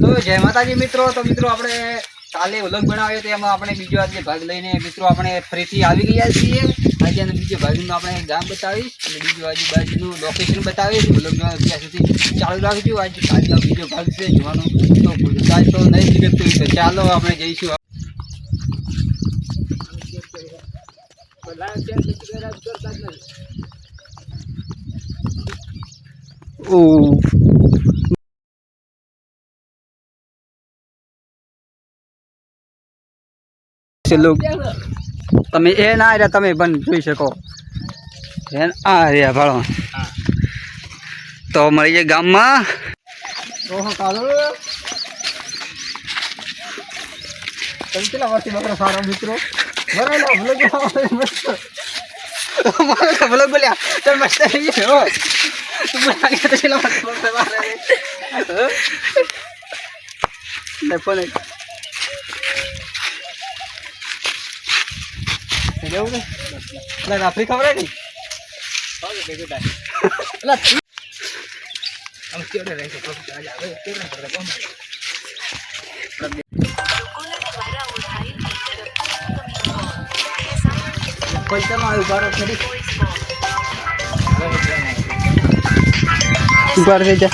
તો જય માતાજી મિત્રો. તો મિત્રો આપણે કાલે વ્લોગ બનાવ્યો તો એમાં આપણે બીજો આજે ભાગ લઈને મિત્રો આપણે ફરીથી આવી ગયા છીએ. આજે અને બીજો ભાગનું આપણે ગામ બતાવીશ અને બીજું આજુબાજુનું લોકેશન બતાવીશ. વ્લોગમાં અત્યાર સુધી ચાલુ રાખજો. આજે આજનો બીજો ભાગ છે જોવાનો. તો ભૂલતા તો નહીં જીગત તો ચાલો આપણે જઈશું. ઓ લોક તમે એ ના રહ્યા તમે પણ જોઈ શકો. એન આ રહ્યા ભાળો. તો મળી જાય ગામમાં. ઓહો એવું ને એટલે રાત્રી ખબર નહીં એટલે આમ કેવડે રહે છે તો આજે આવે કેવડે પડે કોણ પૈસામાં ઉભારો ખરી ઉભાર થઈ જા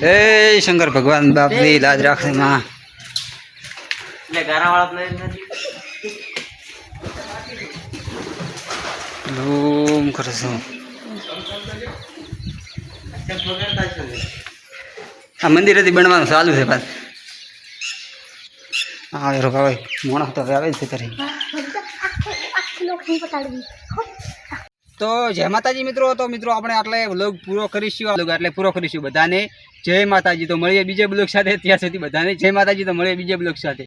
એ શંકર ભગવાન બાપની લાજ રાખે માં ધૂમ કરે છે આ મંદિર હતી બનવાનું ચાલુ છે પાછ. આવે રોકાવે મોણસ તો હવે આવે જ છે તારી તો જય માતાજી મિત્રો. તો મિત્રો, આપણે આટલે બ્લોગ પૂરો કરીશું. બ્લોગ એટલે પૂરો કરીશું બધાને. જય માતાજી. તો મળીએ બીજે બ્લોગ સાથે. ત્યાં સુધી બધાને જય માતાજી. તો મળીએ બીજે બ્લોગ સાથે.